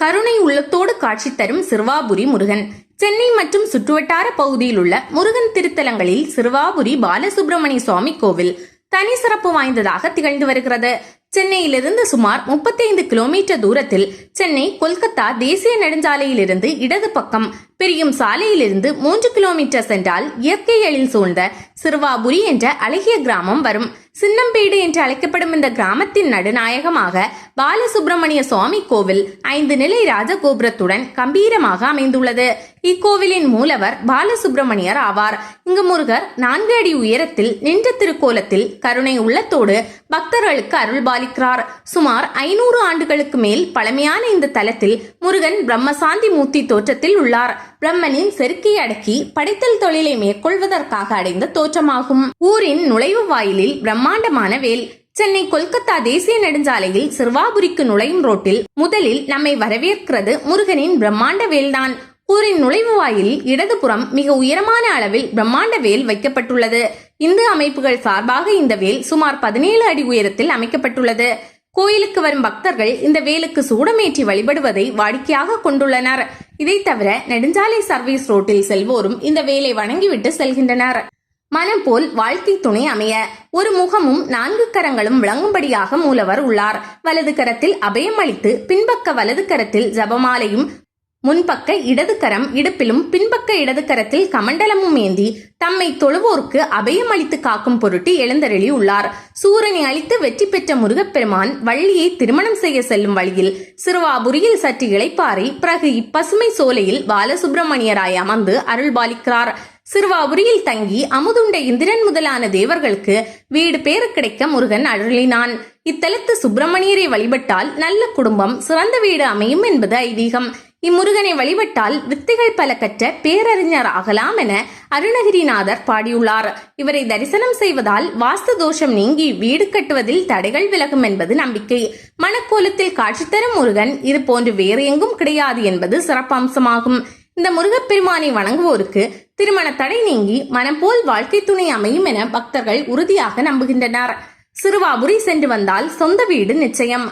கருணை உள்ளத்தோடு காட்சி தரும் சிறுவாபுரி முருகன். சென்னை மற்றும் சுற்றுவட்டார பகுதியில் உள்ள முருகன் திருத்தலங்களில் சிறுவாபுரி பாலசுப்பிரமணிய சுவாமி கோவில் தனி சிறப்பு வாய்ந்ததாக திகழ்ந்து வருகிறது. சென்னையிலிருந்து சுமார் 35 கிலோமீட்டர் தூரத்தில் சென்னை கொல்கத்தா தேசிய நெடுஞ்சாலையிலிருந்து இடது பக்கம் பிரியும் சாலையிலிருந்து மூன்று கிலோமீட்டர் சென்றால் இயற்கை எழில் சூழ்ந்த சிறுவாபுரி என்ற அழகிய கிராமம் வரும். சின்னம்பேடு என்று அழைக்கப்படும் இந்த கிராமத்தின் நடுநாயகமாக பாலசுப்பிரமணிய சுவாமி கோவில் ஐந்து நிலை ராஜகோபுரத்துடன் கம்பீரமாக அமைந்துள்ளது. இக்கோவிலின் மூலவர் பாலசுப்பிரமணியர் ஆவார். இங்கு முருகர் நான்கு அடி உயரத்தில் நின்ற திருக்கோலத்தில் கருணை உள்ளத்தோடு பக்தர்களுக்கு அருள்பார் அருள்பாலிக்கிறார் சுமார் ஐநூறு ஆண்டுகளுக்கு மேல் பழமையான இந்த தலத்தில் முருகன் பிரம்மசாந்தி மூர்த்தி தோற்றத்தில் உள்ளார். பிரம்மனின் செருக்கியை அடக்கி படைத்தல் தொழிலை மேற்கொள்வதற்காக அடைந்த தோற்றமாகும். ஊரின் நுழைவு வாயிலில் பிரம்மாண்டமான வேல். சென்னை கொல்கத்தா தேசிய நெடுஞ்சாலையில் சிறுவாபுரிக்கு நுழையும் ரோட்டில் முதலில் நம்மை வரவேற்கிறது முருகனின் பிரம்மாண்ட வேல்தான். ஊரின் நுழைவு வாயிலில் இடதுபுறம் மிக உயரமான அளவில் பிரம்மாண்ட வேல் வைக்கப்பட்டுள்ளது. இந்து அமைப்புகள் சார்பாக இந்த வேல் சுமார் பதினேழு அடி உயரத்தில் அமைக்கப்பட்டுள்ளது. கோயிலுக்கு வரும் பக்தர்கள் இந்த வேலுக்கு சூடமேற்றி வழிபடுவதை வாடிக்கையாக கொண்டுள்ளனர். இதை தவிர நெடுஞ்சாலை சர்வீஸ் ரோட்டில் செல்வோரும் இந்த வேலை வணங்கிவிட்டு செல்கின்றனர். மனம் போல் வாழ்க்கை துணை அமைய ஒரு முகமும் நான்கு கரங்களும் விளங்கும்படியாக மூலவர் உள்ளார். வலது கரத்தில் அபயம் அளித்து பின்பக்க வலது கரத்தில் ஜபமாலையும் முன்பக்க இடது கரம் இடுப்பிலும் பின்பக்க இடது கரத்தில் கமண்டலமும் ஏந்தி தம்மை தொழுவோருக்கு அபயம் அளித்து காக்கும் பொருட்டு எழுந்தருளி உள்ளார். சூரனை அளித்து வெற்றி பெற்ற முருகப்பெருமான் வள்ளியை திருமணம் செய்ய செல்லும் வழியில் சிறுவாபுரியில் சற்று இளைப்பாறை பிறகு இப்பசுமை சோலையில் பாலசுப்பிரமணியராய் அமர்ந்து அருள்பாலிக்கிறார் சிறுவாபுரியில் தங்கி அமுதுண்ட இந்திரன் முதலான தேவர்களுக்கு வீடு பேறு கிடைக்க முருகன் அருளினான். இத்தலத்து சுப்பிரமணியரை வழிபட்டால் நல்ல குடும்பம் சிறந்த வீடு அமையும் என்பது ஐதீகம். இம்முருகனை வழிபட்டால் வித்தைகள் பல கற்ற பேரறிஞர் ஆகலாம் என அருணகிரிநாதர் பாடியுள்ளார். இவரை தரிசனம் செய்வதால் வாஸ்து தோஷம் நீங்கி வீடு கட்டுவதில் தடைகள் விலகும் என்பது நம்பிக்கை. மணக்கோலத்தில் காட்சி தரும் முருகன் இது போன்று வேறு எங்கும் கிடையாது என்பது சிறப்பம்சமாகும். இந்த முருகப்பெருமானை வணங்குவோருக்கு திருமண தடை நீங்கி மனம் போல் வாழ்க்கை துணை அமையும் என பக்தர்கள் உறுதியாக நம்புகின்றனர். சிறுவாபுரி சென்று வந்தால் சொந்த வீடு நிச்சயம்.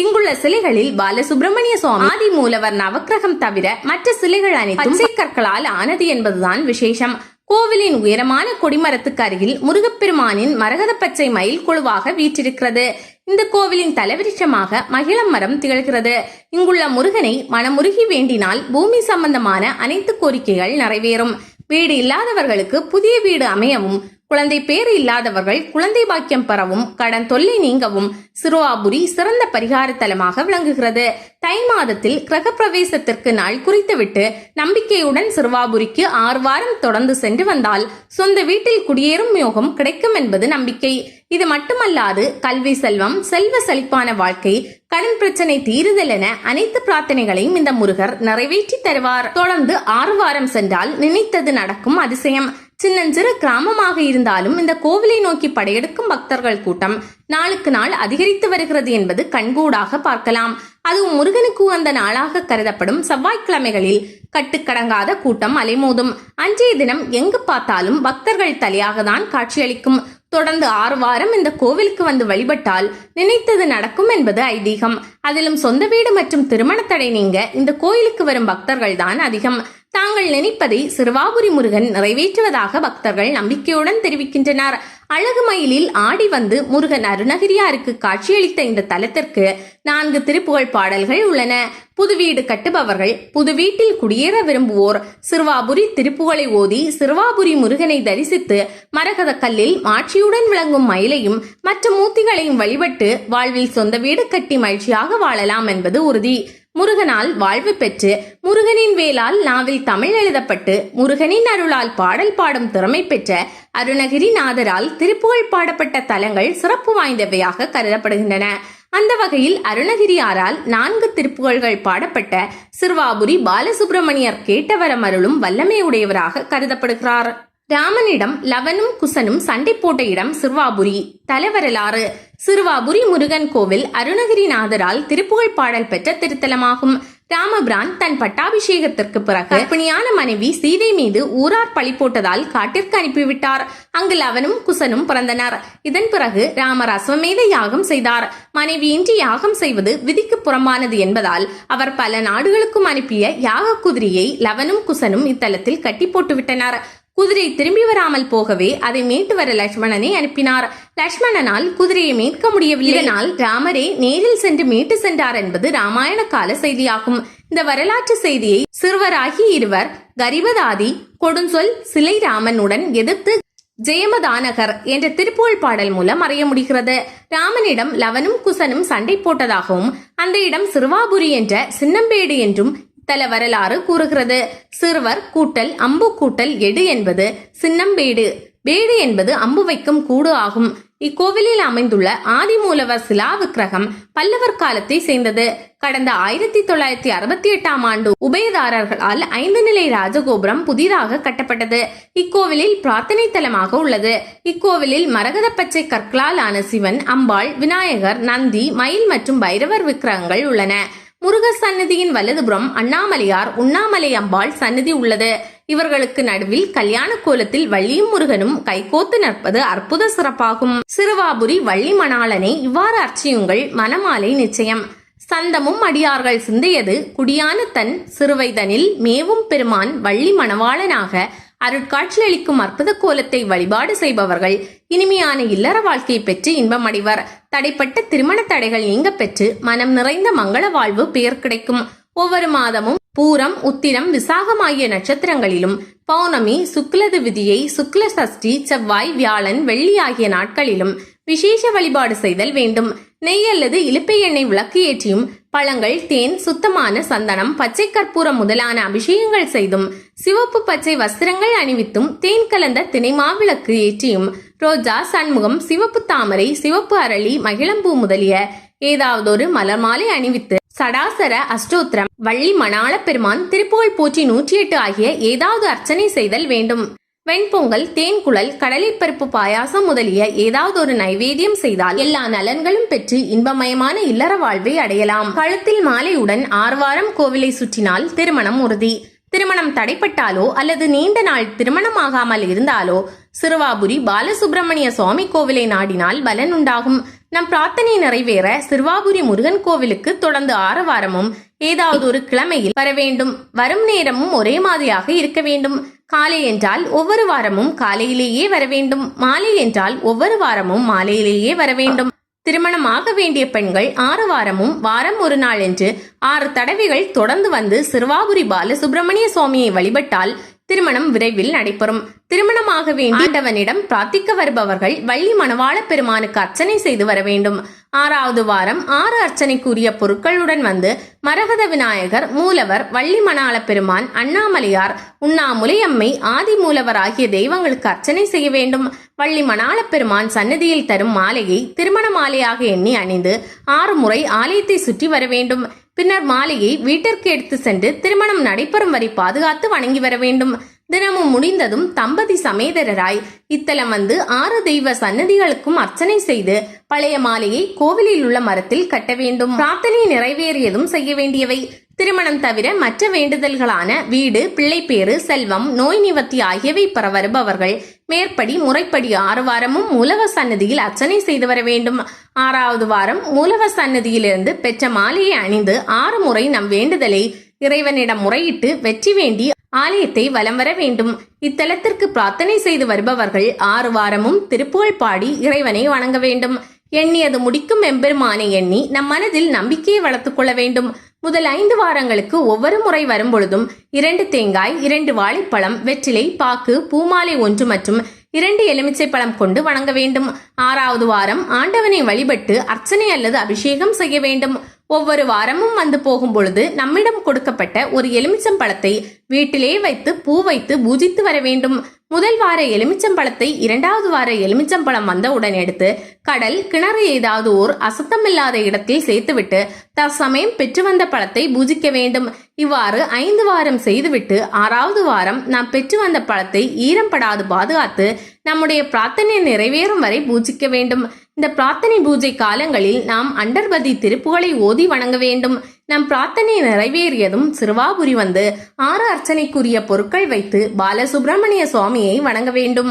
இங்குள்ள சிலைகளில் பாலசுப்பிரமணிய சுவாமி ஆதி மூலவர் நவக்கிரகம் தவிர மற்ற சிலைகள் அனைத்தும் பச்சை கற்களால் ஆனது என்பதுதான் விசேஷம். கோவிலின் உயரமான கொடிமரத்துக்கு அருகில் முருகப்பெருமானின் மரகத பச்சை மயில் குழுவாக வீற்றிருக்கிறது. இந்த கோவிலின் தலைவிருஷமாக மகிழம் மரம் திகழ்கிறது. இங்குள்ள முருகனை மனமுருகி வேண்டினால் பூமி சம்பந்தமான அனைத்து கோரிக்கைகள் நிறைவேறும். வீடு இல்லாதவர்களுக்கு புதிய வீடு அமையவும் குழந்தை பேறு இல்லாதவர்கள் குழந்தை பாக்கியம் பெறவும் கடன் தொல்லை நீங்கவும் சிறுவாபுரி சிறந்த பரிகார தலமாக விளங்குகிறது. தை மாதத்தில் கிரகப்பிரவேசத்திற்கு நாள் குறித்துவிட்டு நம்பிக்கையுடன் சிறுவாபுரிக்கு ஆறு வாரம் தொடர்ந்து சென்று வந்தால் சொந்த வீட்டில் குடியேறும் யோகம் கிடைக்கும் என்பது நம்பிக்கை. இது மட்டுமல்லாது கல்வி செல்வம் செல்வ செழிப்பான வாழ்க்கை கடன் பிரச்சனை தீருதல் என அனைத்து பிரார்த்தனைகளையும் இந்த முருகர் நிறைவேற்றி தருவார். தொடர்ந்து ஆறு வாரம் சென்றால் நினைத்தது நடக்கும் அதிசயம். சின்னஞ்சிறு கிராமமாக இருந்தாலும் இந்த கோவிலை நோக்கி படையெடுக்கும் பக்தர்கள் கூட்டம் நாளுக்கு நாள் அதிகரித்து வருகிறது என்பது கண்கூடாக பார்க்கலாம். அதுவும் முருகனுக்கு உகந்த நாளாக கருதப்படும் செவ்வாய்க்கிழமைகளில் கட்டுக்கடங்காத கூட்டம் அலைமோதும். அன்றைய தினம் எங்கு பார்த்தாலும் பக்தர்கள் தலையாக தான் காட்சியளிக்கும். தொடர்ந்து ஆறு வாரம் இந்த கோவிலுக்கு வந்து வழிபட்டால் நினைத்தது நடக்கும் என்பது ஐதீகம். அதிலும் சொந்த வீடு மற்றும் திருமண தடை நீங்க இந்த கோயிலுக்கு வரும் பக்தர்கள் தான் அதிகம். தாங்கள் நினைப்பதை சிறுவாபுரி முருகன் நிறைவேற்றுவதாக பக்தர்கள் நம்பிக்கையுடன் தெரிவிக்கின்றனர். அழகு மயிலில் ஆடி வந்து முருகன் அருணகிரியாருக்கு காட்சியளித்த இந்த தலத்திற்கு நான்கு திருப்புகழ் பாடல்கள் உள்ளன. புது வீடு கட்டுபவர்கள் புது வீட்டில் குடியேற விரும்புவோர் சிறுவாபுரி திருப்புகழை ஓதி சிறுவாபுரி முருகனை தரிசித்து மரகத கல்லில் மாட்சியுடன் விளங்கும் மயிலையும் மற்ற மூர்த்திகளையும் வழிபட்டு வாழ்வில் சொந்த வீடு கட்டி மகிழ்ச்சியாக வாழலாம் என்பது உறுதி. முருகனால் வாழ்வு பெற்று முருகனின் வேலால் நாவில் தமிழ் எழுதப்பட்டு முருகனின் அருளால் பாடல் பாடும் திறமை பெற்ற அருணகிரிநாதரால் திருப்புகழ் பாடப்பட்ட தலங்கள் சிறப்பு வாய்ந்தவையாக கருதப்படுகின்றன. அந்த வகையில் அருணகிரியாரால் நான்கு திருப்புகழ்கள் பாடப்பட்ட சிறுவாபுரி பாலசுப்பிரமணியர் கேட்டவரம் அருளும் வல்லமை உடையவராக கருதப்படுகிறார். ராமனிடம் லவனும் குசனும் சண்டை போட்ட இடம் சிறுவாபுரி. தலைவரலாறு. சிறுவாபுரி முருகன் கோவில் அருணகிரிநாதரால் திருப்புகழ் பாடல் பெற்ற திருத்தலமாகும். ராமபிரான் தன் பட்டாபிஷேகத்திற்கு பிறகு கர்ப்பிணியான மனைவி சீதை மீது ஊரார் பழி போட்டதால் காட்டிற்கு அனுப்பிவிட்டார். அங்கு லவனும் குசனும் பிறந்தனர். இதன் பிறகு ராமர் அஸ்வமேத யாகம் செய்தார். மனைவியின்றி யாகம் செய்வது விதிக்கு புறம்பானது என்பதால் அவர் பல நாடுகளுக்கும் அனுப்பிய யாக குதிரையை லவனும் குசனும் இத்தலத்தில் கட்டி போட்டுவிட்டனர். குதிரை திரும்பி வராமல் போகவே அதை மீட்டு வர லட்சுமணனை அனுப்பினார். லட்சுமணனால் குதிரையை மீட்க முடியவில்லை. இதனால் ராமரே நேரில் சென்று மீட்டு சென்றார் என்பது ராமாயண கால செய்தியாகும். இந்த வரலாற்று செய்தியை சிறுவராகி இருவர் கரிபதாதி கொடுஞ்சொல் சிலை ராமனுடன் எதிர்த்து ஜெயமதானகர் என்ற திருப்புகழ் பாடல் மூலம் அறிய முடிகிறது. ராமனிடம் லவனும் குசனும் சண்டை போட்டதாகவும் அந்த இடம் சிறுவாபுரி என்ற சின்னம்பேடு என்றும் தல வரலாறு கூறுகிறது. சிறுவர் கூட்டல் அம்பு கூட்டல் எடு என்பது சின்னம்பேடு வேடு என்பது அம்பு வைக்கும் கூடு ஆகும். இக்கோவிலில் அமைந்துள்ள ஆதிமூலவர் சிலா விக்கிரகம் பல்லவர் காலத்தை சேர்ந்தது. கடந்த ஆயிரத்தி தொள்ளாயிரத்தி அறுபத்தி எட்டாம் ஆண்டு உபயதாரர்களால் ஐந்து நிலை ராஜகோபுரம் புதிதாக கட்டப்பட்டது. இக்கோவிலில் பிரார்த்தனை தலமாக உள்ளது. இக்கோவிலில் மரகத பச்சை கற்களால் ஆன சிவன் அம்பாள் விநாயகர் நந்தி மயில் மற்றும் பைரவர் விக்கிரகங்கள் உள்ளன. முருக சன்னதியின் வலதுபுறம் அண்ணாமலையார் உண்ணாமலை அம்பாள் சன்னதி உள்ளது. இவர்களுக்கு நடுவில் கல்யாண கோலத்தில் வள்ளியும் முருகனும் கைகோத்து நிற்பது அற்புத சிறப்பாகும். சிறுவாபுரி வள்ளி மணாளனை இவ்வாறு அர்ச்சியுங்கள் மணமாலை நிச்சயம். சந்தமும் அடியார்கள் சிந்தையது குடியான தன் சிறுவைதனில் மேவும் பெருமான் வள்ளி மணவாளனாக அருட்காட்சியளிக்கும் அற்புத கோலத்தை வழிபாடு செய்பவர்கள் இனிமையான இல்லற வாழ்க்கையை பெற்று இன்பமடைவர் தடைப்பட்ட திருமண தடைகள் நீங்க பெற்று மனம் நிறைந்த மங்கள வாழ்வு பெயர் கிடைக்கும். ஒவ்வொரு மாதமும் பூரம் உத்திரம் விசாகம் ஆகிய நட்சத்திரங்களிலும் பௌர்ணமி சுக்லது விதியை சுக்ல சஷ்டி செவ்வாய் வியாழன் வெள்ளி ஆகிய நாட்களிலும் விசேஷ வழிபாடு செய்தல் வேண்டும். நெய் அல்லது இலுப்பை எண்ணெய் விளக்கு ஏற்றியும் பழங்கள் தேன் சுத்தமான சந்தனம் பச்சை கற்பூரம் முதலான அபிஷேகங்கள் செய்தும் சிவப்பு பச்சை வஸ்திரங்கள் அணிவித்தும் தேன் கலந்த திணைமாவிளக்கு ஏற்றியும் ரோஜா சண்முகம் சிவப்பு தாமரை சிவப்பு அரளி மகிழம்பூ முதலிய ஏதாவதொரு மலர் மாலை அணிவித்து சடாசர அஷ்டோத்திரம் வள்ளி மணாள பெருமான் திருப்புகழ் போற்றி நூற்றி எட்டு ஆகிய ஏதாவது அர்ச்சனை செய்தல் வேண்டும். வெண்பொங்கல் தேன்குழல் கடலைப்பருப்பு பாயாசம் முதலிய ஏதாவது ஒரு நைவேத்தியம் செய்தால் எல்லா நலன்களும் பெற்று இன்பமயமான இல்லற வாழ்வை அடையலாம். கழுத்தில் மாலையுடன் ஆர்வாரம் கோவிலை சுற்றினால் திருமணம் உறுதி. திருமணம் தடைப்பட்டாலோ அல்லது நீண்ட நாள் திருமணமாகாமல் இருந்தாலோ சிறுவாபுரி பாலசுப்பிரமணிய சுவாமி கோவிலை நாடினால் பலன் உண்டாகும். நம் பிரார்த்தனை நிறைவேற சிறுவாபுரி முருகன் கோவிலுக்கு தொடர்ந்து ஆறு வாரமும் ஏதாவது ஒரு கிழமையில் வர வேண்டும். வரும் நேரமும் ஒரே மாதிரியாக இருக்க வேண்டும். காலை என்றால் ஒவ்வொரு வாரமும் காலையிலேயே வர வேண்டும். மாலை என்றால் ஒவ்வொரு வாரமும் மாலையிலேயே வர வேண்டும். திருமணமாக வேண்டிய பெண்கள் ஆறு வாரமும் வாரம் ஒரு நாள் என்று ஆறு தடவைகள் தொடர்ந்து வந்து சிறுவாபுரி பாலசுப்பிரமணிய சுவாமியை வழிபட்டால் திருமணம் விரைவில் நடைபெறும். திருமணமாக வேண்டிய ஆண்டவனிடம் பிரார்த்திக்க வருபவர்கள் வள்ளி மணவாள பெருமானுக்கு அர்ச்சனை செய்து வர வேண்டும். ஆறாவது வாரம் ஆறு அர்ச்சனைக்குரிய பொருட்களுடன் வந்து மரகத விநாயகர் மூலவர் வள்ளி மணால பெருமான் அண்ணாமலையார் உண்ணாமுலையம்மை ஆதி மூலவர் ஆகிய தெய்வங்களுக்கு அர்ச்சனை செய்ய வேண்டும். வள்ளி மணாள பெருமான் சன்னதியில் தரும் மாலையை திருமண மாலையாக எண்ணி அணிந்து ஆறு முறை ஆலயத்தை சுற்றி வர வேண்டும். பின்னர் மாலையை வீட்டிற்கு எடுத்து சென்று திருமணம் நடைபெறும் வரை பாதுகாத்து வணங்கி வர வேண்டும். தினமும் முடிந்ததும் தம்பதி சமேதரராய் இத்தலம் வந்து ஆறு தெய்வ சன்னதிகளுக்கும் அர்ச்சனை செய்து பழைய மாலையை கோவிலில் உள்ள மரத்தில் கட்ட வேண்டும். பிரார்த்தனை நிறைவேறியதும் செய்ய வேண்டியவை. திருமணம் தவிர மற்ற வேண்டுதல்களான வீடு பிள்ளைப்பேறு செல்வம் நோய் நிவர்த்தி ஆகியவை பெற வருபவர்கள் மேற்படி முறைப்படி ஆறு வாரமும் மூலவ சன்னதியில் அர்ச்சனை செய்து வர வேண்டும். ஆறாவது வாரம் மூலவ சன்னதியிலிருந்து பெற்ற மாலையை அணிந்து ஆறு முறை நம் வேண்டுதலை இறைவனிடம் முறையிட்டு வெற்றி வேண்டி ஆலயத்தை வலம் வர வேண்டும். இத்தலத்திற்கு பிரார்த்தனை செய்து வருபவர்கள் ஆறு வாரமும் திருப்புகழ் பாடி இறைவனை வணங்க வேண்டும். எண்ணியது முடிக்கும் எம்பெருமானை எண்ணி நம் மனதில் நம்பிக்கையை வளர்த்துக் கொள்ள வேண்டும். முதல் ஐந்து வாரங்களுக்கு ஒவ்வொரு முறை வரும்பொழுதும் இரண்டு தேங்காய் இரண்டு வாழைப்பழம் வெற்றிலை பாக்கு பூமாலை ஒன்று மற்றும் இரண்டு எலுமிச்சை பழம் கொண்டு வணங்க வேண்டும். ஆறாவது வாரம் ஆண்டவனை வழிபட்டு அர்ச்சனை அல்லது அபிஷேகம் செய்ய வேண்டும். ஒவ்வொரு வாரமும் வந்து போகும் பொழுது நம்மிடம் கொடுக்கப்பட்ட ஒரு எலுமிச்சம் பழத்தை வீட்டிலே வைத்து பூ வைத்து பூஜித்து வர வேண்டும். முதல் வார எலுமிச்சம்பழத்தை இரண்டாவது வார எலுமிச்சம்பழம் வந்தவுடன் எடுத்து கடல் கிணறு ஏதாவது ஓர் அசுத்தமில்லாத இடத்தில் சேர்த்துவிட்டு தற்சமயம் பெற்று வந்த பழத்தை பூஜிக்க வேண்டும். இவ்வாறு ஐந்து வாரம் செய்துவிட்டு ஆறாவது வாரம் நாம் பெற்று வந்த பழத்தை ஈரம்படாது பாதுகாத்து நம்முடைய பிரார்த்தனை நிறைவேறும் வரை பூஜிக்க வேண்டும். இந்த பிரார்த்தனை பூஜை காலங்களில் நாம் அண்டர்பதி திருப்புகளை ஓதி வணங்க வேண்டும். நம் பிரார்த்தனை நிறைவேறியதும் சிறுவாபுரி வந்து ஆறு அர்ச்சனைக்குரிய பொருட்கள் வைத்து பாலசுப்பிரமணிய சுவாமியை வணங்க வேண்டும்.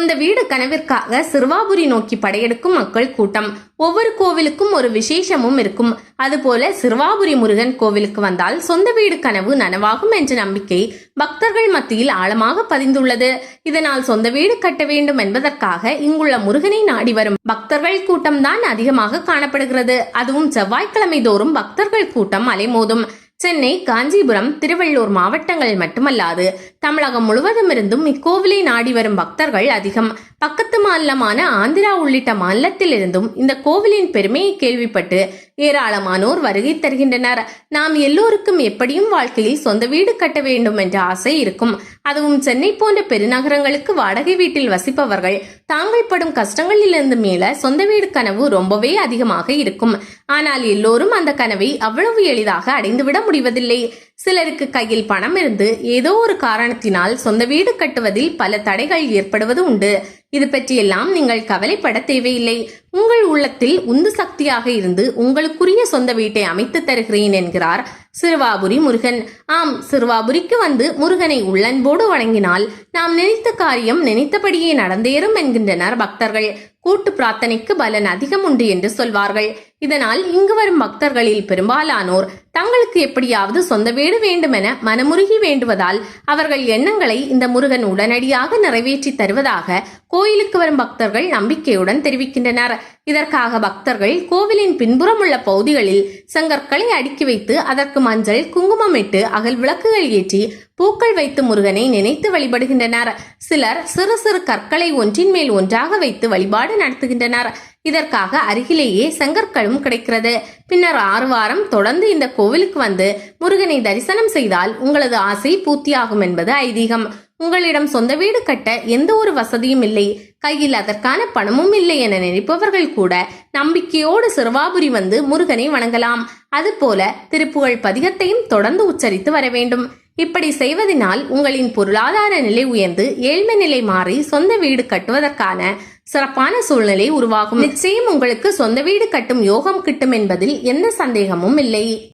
இந்த வீடு கனவிற்காக சிறுவாபுரி நோக்கி படையெடுக்கும் மக்கள் கூட்டம். ஒவ்வொரு கோவிலுக்கும் ஒரு விசேஷமும் இருக்கும். அதுபோல சிறுவாபுரி முருகன் கோவிலுக்கு வந்தால் சொந்த வீடு கனவு நனவாகும் என்ற நம்பிக்கை பக்தர்கள் மத்தியில் ஆழமாக பதிந்துள்ளது. இதனால் சொந்த வீடு கட்ட வேண்டும் என்பதற்காக இங்குள்ள முருகனை நாடி வரும் பக்தர்கள் கூட்டம்தான் அதிகமாக காணப்படுகிறது. அதுவும் செவ்வாய்க்கிழமை தோறும் பக்தர்கள் கூட்டம் அலைமோதும். சென்னை காஞ்சிபுரம் திருவள்ளூர் மாவட்டங்கள் மட்டுமல்லாது தமிழகம் முழுவதும் இருந்தும் இக்கோவிலை நாடி வரும் பக்தர்கள் அதிகம். பக்கத்து மாநிலமான ஆந்திரா உள்ளிட்ட மாநிலத்தில் இருந்தும் இந்த கோவிலின் பெருமையை கேள்விப்பட்டு ஏராளமானோர் வருகை தருகின்றனர். நாம் எல்லோருக்கும் எப்படியும் வாழ்க்கையில் சொந்த வீடு கட்ட வேண்டும் என்ற ஆசை இருக்கும். அதுவும் சென்னை போன்ற பெருநகரங்களுக்கு வாடகை வீட்டில் வசிப்பவர்கள் தாங்கள் படும் கஷ்டங்களிலிருந்து மேல சொந்த வீடு கனவு ரொம்பவே அதிகமாக இருக்கும். ஆனால் எல்லோரும் அந்த கனவை அவ்வளவு எளிதாக அடைந்துவிட முடிவதில்லை. சிலருக்கு கையில் பணம் இருந்து ஏதோ ஒரு காரணத்தினால் சொந்த வீடு கட்டுவதில் பல தடைகள் ஏற்படுவது உண்டு. இது பற்றியெல்லாம் நீங்கள் கவலைப்பட தேவையில்லை. உங்கள் உள்ளத்தில் உந்து சக்தியாக இருந்து உங்களுக்குரிய சொந்த வீட்டை அமைத்து தருகிறேன் என்கிறார் சிறுவாபுரி முருகன். ஆம் சிறுவாபுரிக்கு வந்து முருகனை உள்ளன்போடு வணங்கினால் நாம் நினைத்த காரியம் நினைத்தபடியே நடந்தேறும் என்கின்றனர் பக்தர்கள். கூட்டு பிரார்த்தனைக்கு பலன் அதிகம் உண்டு என்று சொல்வார்கள். இதனால் இங்கு வரும் பக்தர்களில் பெரும்பாலானோர் தங்களுக்கு எப்படியாவது சொந்த வீடு வேண்டுமென மனமுருகி வேண்டுவதால் அவர்கள் எண்ணங்களை இந்த முருகன் உடனடியாக நிறைவேற்றி தருவதாக கோயிலுக்கு வரும் பக்தர்கள் நம்பிக்கையுடன் தெரிவிக்கின்றனர். இதற்காக பக்தர்கள் கோவிலின் பின்புறம் உள்ள பகுதிகளில் செங்கற்களை அடுக்கி வைத்து அதற்கு மஞ்சள் குங்குமமிட்டு அகல் விளக்குகள் ஏற்றி பூக்கள் வைத்து முருகனை நினைத்து வழிபடுகின்றனர். சிலர் சிறு சிறு கற்களை ஒன்றின் மேல் ஒன்றாக வைத்து வழிபாடு நடத்துகின்றனர். இதற்காக அருகிலேயே செங்கற்களும் கிடைக்கிறது. பின்னர் ஆறு வாரம் தொடர்ந்து இந்த கோவிலுக்கு வந்து முருகனை தரிசனம் செய்தால் உங்களது ஆசை பூர்த்தியாகும் என்பது ஐதீகம். உங்களிடம் சொந்த வீடு கட்ட எந்த ஒரு வசதியும் இல்லை. கையில் அதற்கான பணமும் இல்லை என நினைப்பவர்கள் கூட நம்பிக்கையோடு சிறுவாபுரி வந்து முருகனை வணங்கலாம். அதுபோல திருப்புகழ் பதிகத்தையும் தொடர்ந்து உச்சரித்து வர வேண்டும். இப்படி செய்வதனால் உங்களின் பொருளாதார நிலை உயர்ந்து ஏழ்மை நிலை மாறி சொந்த வீடு கட்டுவதற்கான சிறப்பான சூழ்நிலை உருவாகும். நிச்சயம் உங்களுக்கு சொந்த வீடு கட்டும் யோகம் கிட்டும் என்பதில் எந்த சந்தேகமும் இல்லை.